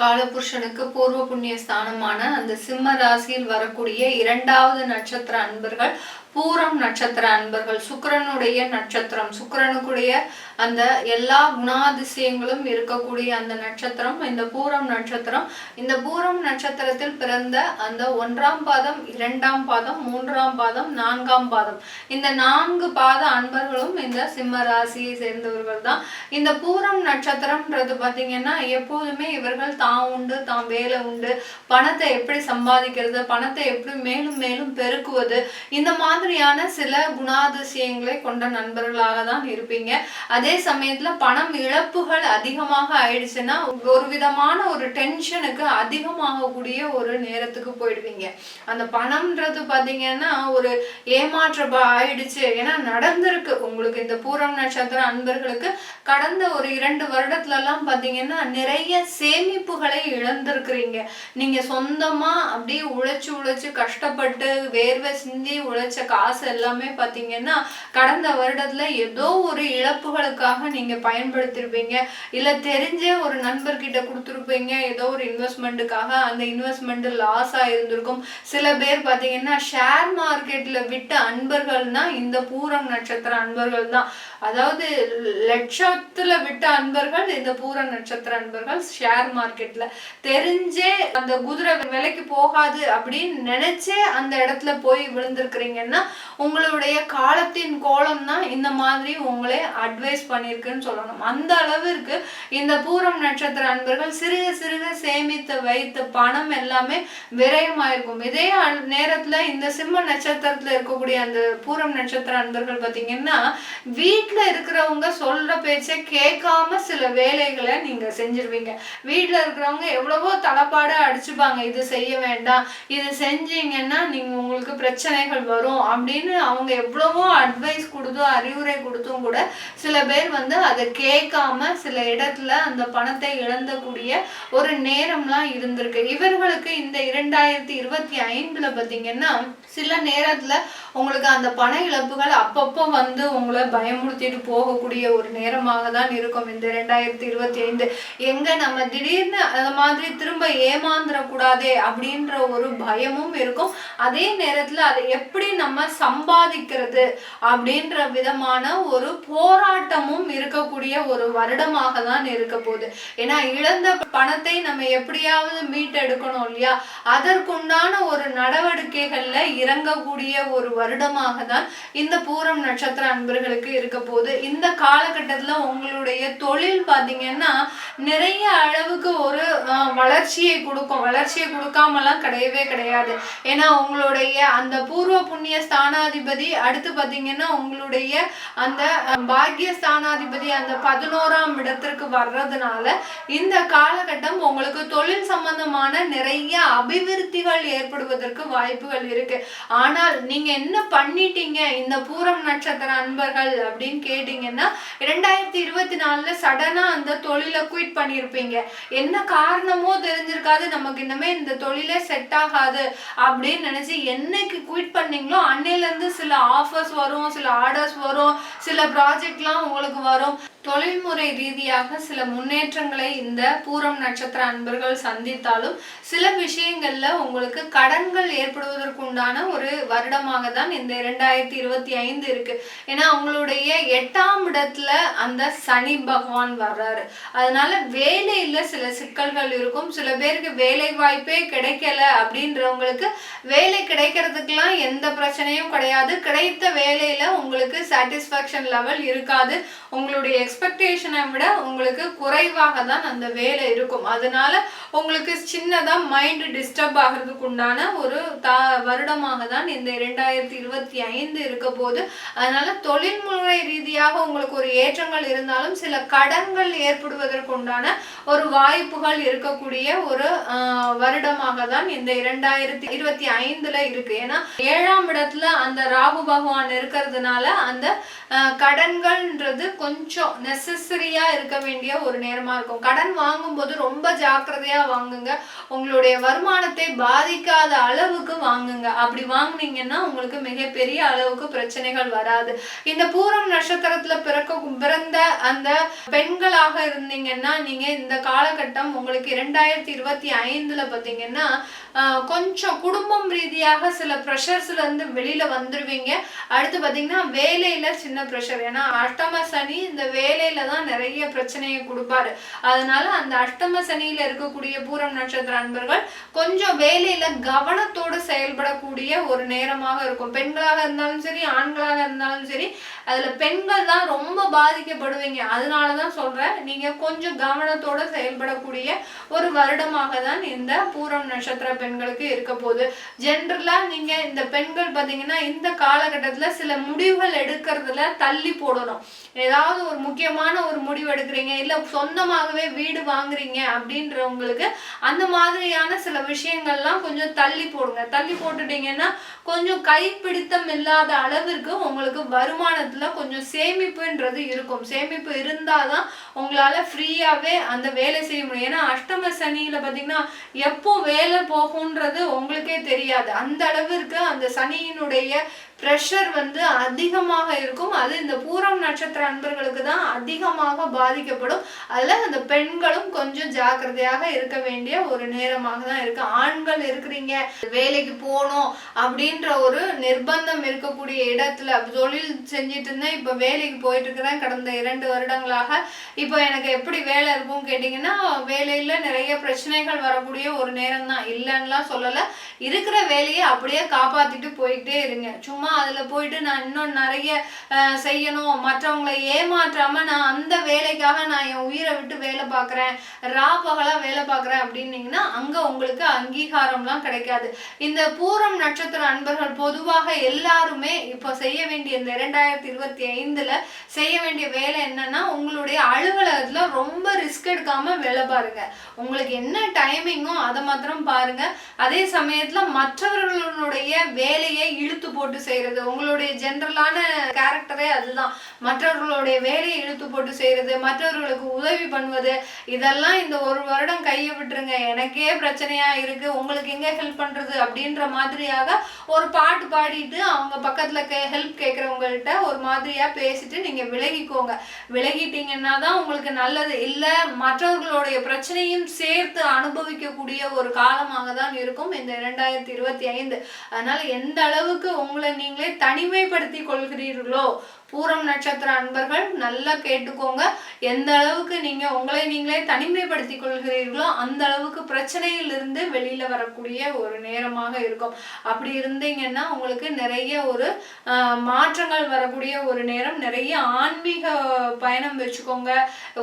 காலபுருஷனுக்கு பூர்வ புண்ணிய ஸ்தானமான அந்த சிம்ம ராசியில் வரக்கூடிய இரண்டாவது நட்சத்திர அன்பர்கள் பூரம் நட்சத்திர அன்பர்கள் சுக்கரனுடைய நட்சத்திரம். சுக்கரனுக்குடைய அந்த எல்லா குணாதிசயங்களும் இருக்கக்கூடிய அந்த நட்சத்திரம் இந்த பூரம் நட்சத்திரம். இந்த பூரம் நட்சத்திரத்தில் பிறந்த அந்த ஒன்றாம் பாதம் இரண்டாம் பாதம் மூன்றாம் பாதம் நான்காம் பாதம். இந்த நான்கு பாத அன்பர்களும் இந்த சிம்ம ராசியை சேர்ந்தவர்கள் தான் இந்த பூரம் நட்சத்திரம்ன்றது பார்த்தீங்கன்னா எப்போதுமே இவர்கள் தான் உண்டு தான் வேலை உண்டு. பணத்தை எப்படி சம்பாதிக்கிறது பணத்தை எப்படி மேலும் மேலும் பெருக்குவது இந்த மாதிரியான சில குணாதிசயங்களை கொண்ட நண்பர்களாக தான் இருப்பீங்க. அதே சமயத்துல பணம் இழப்புகள் அதிகமாக ஆயிடுச்சுன்னா ஒரு விதமான ஒரு டென்ஷனுக்கு அதிகமாகக்கூடிய ஒரு நேரத்துக்கு போயிடுவீங்க. அந்த பணம்ன்றது பார்த்தீங்கன்னா ஒரு ஏமாற்ற ஆயிடுச்சு. ஏன்னா நடந்திருக்கு. உங்களுக்கு இந்த பூரம் நட்சத்திர அன்பர்களுக்கு கடந்த ஒரு இரண்டு வருடத்துலலாம் பார்த்தீங்கன்னா நிறைய நிறைய சேமிப்புகளை இழந்திருக்கிறீங்க. நீங்க சொந்தமா அப்படியே உழைச்சு உழைச்சு கஷ்டப்பட்டு வேர்வை சிந்தி உழைச்ச காசு எல்லாமே பாத்தீங்கன்னா கடந்த வருடத்துல ஏதோ ஒரு இழப்புகளுக்காக நீங்க பயன்படுத்திருப்பீங்க. இல்ல தெரிஞ்சே ஒரு நண்பர்கிட்ட கொடுத்துருப்பீங்க. ஏதோ ஒரு இன்வெஸ்ட்மெண்ட்டுக்காக அந்த இன்வெஸ்ட்மெண்ட் லாஸ் ஆயிருந்திருக்கும் சில பேர் பாத்தீங்கன்னா ஷேர் மார்க்கெட்ல விட்ட அன்பர்கள்னா இந்த பூரம் நட்சத்திர அன்பர்கள் தான் அதாவது லட்சத்துல விட்ட அன்பர்கள் இந்த பூர நட்சத்திர அன்பர்கள் ஷேர் மார்க்கெட்ல தெரிஞ்சே அந்த குதிரை விலைக்கு போகாது அப்படின்னு நினைச்சே அந்த இடத்துல போய் விழுந்திருக்கிறீங்கன்னா உங்களுடைய காலத்தின் கோலம் தான் இந்த மாதிரி உங்களே அட்வைஸ் பண்ணியிருக்குன்னு சொல்லணும். அந்த அளவிற்கு இந்த பூரம் நட்சத்திர அன்பர்கள் சிறுக சிறுக சேமித்து வைத்த பணம் எல்லாமே விரயமாயிருக்கும். இதே நேரத்துல இந்த சிம்ம நட்சத்திரத்துல இருக்கக்கூடிய அந்த பூரம் நட்சத்திர அன்பர்கள் பார்த்தீங்கன்னா வீட்டில் இருக்கிறவங்க சொல்கிற பேச்சை கேட்காம சில வேலைகளை நீங்கள் செஞ்சிருவீங்க. வீட்டில் இருக்கிறவங்க எவ்வளவோ தலைப்பாட அடிச்சுப்பாங்க. இது செய்ய வேண்டாம் இது செஞ்சீங்கன்னா நீங்கள் உங்களுக்கு பிரச்சனைகள் வரும் அப்படின்னு அவங்க எவ்வளவோ அட்வைஸ் கொடுத்தும் அறிவுரை கொடுத்தும் கூட சில பேர் வந்து அதை கேட்காம சில இடத்துல அந்த பணத்தை இழந்தக்கூடிய ஒரு நேரம்லாம் இருந்திருக்கு. இவர்களுக்கு இந்த இரண்டாயிரத்தி இருபத்தி ஐந்தில் பார்த்தீங்கன்னா சில நேரத்துல உங்களுக்கு அந்த பண இழப்புகள் அப்பப்போ வந்து உங்களை பயமுறுத்திட்டு போகக்கூடிய ஒரு நேரமாக தான் இருக்கும். இந்த ரெண்டாயிரத்தி இருபத்தி ஐந்து எங்க நம்ம திடீர்னு அந்த மாதிரி திரும்ப ஏமாந்துடக்கூடாதே அப்படின்ற ஒரு பயமும் இருக்கும். அதே நேரத்துல அதை எப்படி நம்ம சம்பாதிக்கிறது அப்படின்ற விதமான ஒரு போராட்டமும் இருக்கக்கூடிய ஒரு வருடமாக தான் இருக்க போகுது. ஏன்னா இழந்த பணத்தை நம்ம எப்படியாவது மீட்டெடுக்கணும் இல்லையா? அதற்குண்டான ஒரு நடவடிக்கைகள்ல இறங்கக்கூடிய ஒரு வருடமாக தான் இந்த பூரம் நட்சத்திர அன்பர்களுக்கு இருக்க போகுது. இந்த காலகட்டத்துல உங்களுடைய தொழில் பார்த்தீங்கன்னா நிறைய அளவுக்கு ஒரு வளர்ச்சியை கொடுக்கும். வளர்ச்சியை கொடுக்காமலாம் கிடையவே கிடையாது. ஏன்னா உங்களுடைய அந்த பூர்வ புண்ணிய ஸ்தானாதிபதி அடுத்து பார்த்தீங்கன்னா உங்களுடைய அந்த பாக்கிய ஸ்தானாதிபதி அந்த பதினோராம் இடத்திற்கு வர்றதுனால இந்த காலகட்டம் உங்களுக்கு தொழில் சம்பந்தமான நிறைய அபிவிருத்திகள் ஏற்படுவதற்கு வாய்ப்புகள் இருக்கு. ஆனால் நீங்க என்ன பண்ணிட்டீங்க? இந்த பூரம் நட்சத்திர அன்பர்கள் அப்படின்னு கேட்டீங்கன்னா இரண்டாயிரத்தி இருபத்தி நாலுல சடனா அந்த தொழிலை குயிட் பண்ணியிருப்பீங்க என்ன காரணமோ தெரிஞ்சிருக்காது. நமக்கு இனிமே இந்த தொழிலே செட் ஆகாது அப்படின்னு நினைச்சு என்னைக்கு குயிட் பண்ணீங்களோ அன்னையில இருந்து சில ஆஃபர்ஸ் வரும் சில ஆர்டர்ஸ் வரும் சில ப்ராஜெக்ட்லாம் உங்களுக்கு வரும். தொழில்முறை ரீதியாக சில முன்னேற்றங்களை இந்த பூரம் நட்சத்திர அன்பர்கள் சந்தித்தாலும் சில விஷயங்கள்ல உங்களுக்கு கடன்கள் ஏற்படுவதற்கு உண்டான ஒரு வருடமாக தான் இந்த இரண்டாயிரத்தி இருபத்தி ஐந்து இருக்கு. ஏன்னா அவங்களுடைய எட்டாம் இடத்துல அந்த சனி பகவான் வர்றாரு. அதனால வேலையில சில சிக்கல்கள் இருக்கும். சில பேருக்கு வேலை வாய்ப்பே கிடைக்கல அப்படின்றவங்களுக்கு வேலை கிடைக்கிறதுக்கெல்லாம் எந்த பிரச்சனையும் கிடையாது. கிடைத்த வேலையில உங்களுக்கு சாட்டிஸ்ஃபேக்ஷன் லெவல் இருக்காது. உங்களுடைய எக்ஸ்பெக்டேஷனை விட உங்களுக்கு குறைவாக தான் அந்த வேலை இருக்கும். அதனால உங்களுக்கு சின்னதாக மைண்டு டிஸ்டர்ப் ஆகிறதுக்கு உண்டான ஒரு தா வருடமாக தான் இந்த இரண்டாயிரத்தி இருபத்தி ஐந்து இருக்க போது அதனால தொழில்முறை ரீதியாக உங்களுக்கு ஒரு ஏற்றங்கள் இருந்தாலும் சில கடன்கள் ஏற்படுவதற்கு உண்டான ஒரு வாய்ப்புகள் இருக்கக்கூடிய ஒரு வருடமாக தான் இந்த இரண்டாயிரத்தி இருபத்தி ஐந்துல இருக்கு. ஏன்னா ஏழாம் இடத்துல அந்த ராகு பகவான் இருக்கிறதுனால அந்த கடன்கள்ன்றது கொஞ்சம் நெசசரியா இருக்க வேண்டிய ஒரு நேரமா இருக்கும். கடன் வாங்கும்போது ரொம்ப ஜாக்கிரதையா வாங்குங்க. உங்களுடைய வருமானத்தை பாதிக்காத அளவுக்கு வாங்குங்க. அப்படி வாங்குனீங்கன்னா உங்களுக்கு மிகப்பெரிய அளவுக்கு பிரச்சனைகள் வராது. இந்த பூரம் நட்சத்திரத்துல பிறக்க பிறந்த அந்த பெண்களாக இருந்தீங்கன்னா நீங்க இந்த காலகட்டம் உங்களுக்கு இரண்டாயிரத்தி இருபத்தி ஐந்துல பாத்தீங்கன்னா கொஞ்சம் குடும்பம் ரீதியாக சில ப்ரெஷர்ஸ்ல இருந்து வெளியில வந்துருவீங்க. அடுத்து பாத்தீங்கன்னா வேலையில சின்ன ப்ரெஷர் ஏன்னா அஷ்டம சனி இந்த வேலையில தான் நிறைய பிரச்சனையை கொடுப்பாரு. அதனால அந்த அஷ்டம சனியில இருக்கக்கூடிய பூரம் நட்சத்திர அன்பர்கள் கொஞ்சம் வேலையில கவனத்தோடு செயல்படக்கூடிய ஒரு நேரமாக இருக்கும். பெண்களாக இருந்தாலும் சரி ஆண்களாக இருந்தாலும் சரி அதுல பெண்கள் தான் ரொம்ப பாதிக்கப்படுவீங்க. அதனாலதான் சொல்றேன் நீங்க கொஞ்சம் கவனத்தோட செயல்படக்கூடிய ஒரு வருடமாக தான் இந்த பூரம் நட்சத்திர பெண்களுக்கு இருக்க போகுது ஜென்ரலாக நீங்கள் இந்த பெண்கள் பார்த்தீங்கன்னா இந்த காலகட்டத்தில் சில முடிவுகள் எடுக்கிறதுல தள்ளி போடணும். ஏதாவது ஒரு முக்கியமான ஒரு முடிவு எடுக்கிறீங்க இல்லை சொந்தமாகவே வீடு வாங்குறீங்க அப்படின்றவங்களுக்கு அந்த மாதிரியான சில விஷயங்கள்லாம் கொஞ்சம் தள்ளி போடுங்க. தள்ளி போட்டுட்டீங்கன்னா கொஞ்சம் கைப்பிடித்தம் இல்லாத அளவிற்கு உங்களுக்கு வருமானத்தில் கொஞ்சம் சேமிப்புன்றது இருக்கும். சேமிப்பு இருந்தால் தான் உங்களால் ஃப்ரீயாகவே அந்த வேலை செய்ய முடியும். ஏன்னா அஷ்டம சனியில் பார்த்தீங்கன்னா எப்போ வேலை போகுன்றது உங்களுக்கே தெரியாது. அந்த அளவிற்கு அந்த சனியினுடைய ப்ரெஷர் வந்து அதிகமாக இருக்கும். அது இந்த பூரம் நட்சத்திர அன்பர்களுக்கு தான் அதிகமாக பாதிக்கப்படும். அதில் அந்த பெண்களும் கொஞ்சம் ஜாக்கிரதையாக இருக்க வேண்டிய ஒரு நேரமாக தான் இருக்கு. ஆண்கள் இருக்கிறீங்க வேலைக்கு போகணும் அப்படின்ற ஒரு நிர்பந்தம் இருக்கக்கூடிய இடத்துல தொழில் செஞ்சுட்டு இருந்தேன். இப்போ வேலைக்கு போயிட்டு இருக்கிறேன். கடந்த இரண்டு வருடங்களாக. இப்போ எனக்கு எப்படி வேலை இருக்கும் கேட்டிங்கன்னா வேலையில் நிறைய பிரச்சனைகள் வரக்கூடிய ஒரு நேரம் தான். இல்லைன்னுலாம் சொல்லலை. இருக்கிற வேலையை அப்படியே காப்பாற்றிட்டு போயிட்டே இருங்க. சும்மா அதுல போயிட்டு நான் இன்னும் நிறைய செய்யணும். மற்றவங்களை ஏமாற்றாம நான் அந்த வேலைக்காக நான் என் உயிரை விட்டு வேலை பார்க்குறேன். ரா பகலா வேலை பார்க்குறேன் அப்படின்னீங்கன்னா அங்க உங்களுக்கு அங்கீகாரம்லாம் கிடைக்காது. இந்த பூரம் நட்சத்திர அன்பர்கள் பொதுவாக எல்லாருமே இப்போ செய்ய வேண்டிய இந்த இரண்டாயிரத்தி இருபத்தி ஐந்துல செய்ய வேண்டிய வேலை என்னன்னா உங்களுடைய அலுவலகத்துல ரொம்ப ரிஸ்க் எடுக்காம வேலை பாருங்க. உங்களுக்கு என்ன டைமிங்கோ அதை மாத்திரம் பாருங்க. அதே சமயத்துல மற்றவர்களுடைய வேலையை இழுத்து போட்டு செய்யறது உங்களுடைய ஜென்ரலான கேரக்டரே அதுதான். மற்றவர்களுடைய வேலையை இழுத்து போட்டு செய்யறது மற்றவர்களுக்கு உதவி பண்ணுவது இதெல்லாம் இந்த ஒரு வருடம் கையை விட்டுருங்க. எனக்கே பிரச்சனையா இருக்கு உங்களுக்கு எங்க ஹெல்ப் பண்றது அப்படின்ற மாதிரியாக ஒரு பாட்டு பாடிட்டு அவங்க பக்கத்துல ஹெல்ப் கேட்கறவங்கள்ட்ட ஒரு மாதிரியா பேசிட்டு நீங்க விலகிக்கோங்க. விலகிட்டீங்கன்னா தான் உங்களுக்கு நல்லது. இல்ல மற்றவர்களுடைய பிரச்சனையும் சேர்த்து அனுபவிக்கக்கூடிய ஒரு காலமாக தான் இருக்கும் இந்த இரண்டாயிரத்தி இருபத்தி ஐந்து. அதனால எந்த அளவுக்கு உங்களை நீங்களே தனிமைப்படுத்தி கொள்கிறீர்களோ? பூரம் நட்சத்திர அன்பர்கள் நல்லா கேட்டுக்கோங்க. எந்த அளவுக்கு நீங்க உங்களை நீங்களே தனிமைப்படுத்திக் கொள்கிறீர்களோ அந்த அளவுக்கு பிரச்சனையிலிருந்து வெளியில வரக்கூடிய ஒரு நேரமாக இருக்கும். அப்படி இருந்தீங்கன்னா உங்களுக்கு நிறைய ஒரு மாற்றங்கள் வரக்கூடிய ஒரு நேரம். நிறைய ஆன்மீக பயணம் வச்சுக்கோங்க.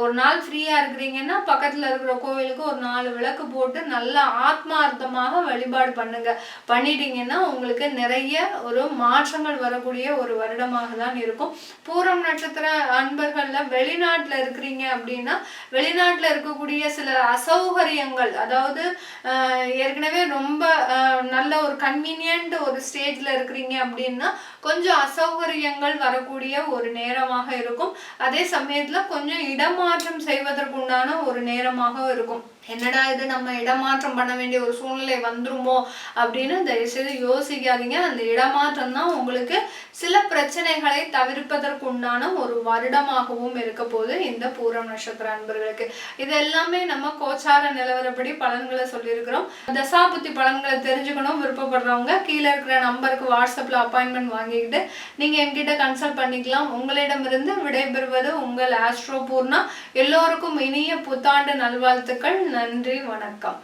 ஒரு நாள் ஃப்ரீயா இருக்கிறீங்கன்னா பக்கத்துல இருக்கிற கோவிலுக்கு ஒரு நாலு விளக்கு போட்டு நல்லா ஆத்மார்த்தமாக வழிபாடு பண்ணுங்க. பண்ணிட்டீங்கன்னா உங்களுக்கு நிறைய ஒரு மாற்றங்கள் வரக்கூடிய ஒரு வருடமாக தான் இருக்கும். பூரம் நட்சத்திர அன்பர்கள்ல வெளிநாட்டுல இருக்கிறீங்க அப்படின்னா வெளிநாட்டுல இருக்கக்கூடிய சில அசௌகரியங்கள் அதாவது ஆஹ், ஏற்கனவே ரொம்ப ஆஹ், நல்ல ஒரு கன்வீனியன்ட் ஒரு ஸ்டேஜ்ல இருக்கிறீங்க அப்படின்னா கொஞ்சம் அசௌகரியங்கள் வரக்கூடிய ஒரு நேரமாக இருக்கும். அதே சமயத்துல கொஞ்சம் இடமாற்றம் செய்வதற்குண்டான ஒரு நேரமாக இருக்கும். என்னடா இது? நம்ம இடமாற்றம் பண்ண வேண்டிய ஒரு சூழ்நிலை வந்துருமோ? அப்படின்னு தயவுசெய்து யோசிக்காதீங்க. அந்த இடமாற்றம் தான் உங்களுக்கு சில பிரச்சனைகளை தவிர்ப்பதற்குண்டான ஒரு வருடமாகவும் இருக்க போது இந்த பூரம் நட்சத்திர அன்பர்களுக்கு. இது எல்லாமே நம்ம கோச்சார நிலவரப்படி பலன்களை சொல்லியிருக்கிறோம். தசாபுத்தி பலன்களை தெரிஞ்சுக்கணும் விருப்பப்படுறவங்க. கீழே இருக்கிற நம்பருக்கு வாட்ஸ்அப்பில் அப்பாயின்மெண்ட் வாங்கிக்கிட்டு நீங்கள் என்கிட்ட கன்சல்ட் பண்ணிக்கலாம். உங்களிடமிருந்து விடைபெறுவது உங்கள் ஆஸ்ட்ரோ பூர்ணா. எல்லோருக்கும் இனிய புத்தாண்டு நல்வாழ்த்துக்கள். நன்றி வணக்கம்.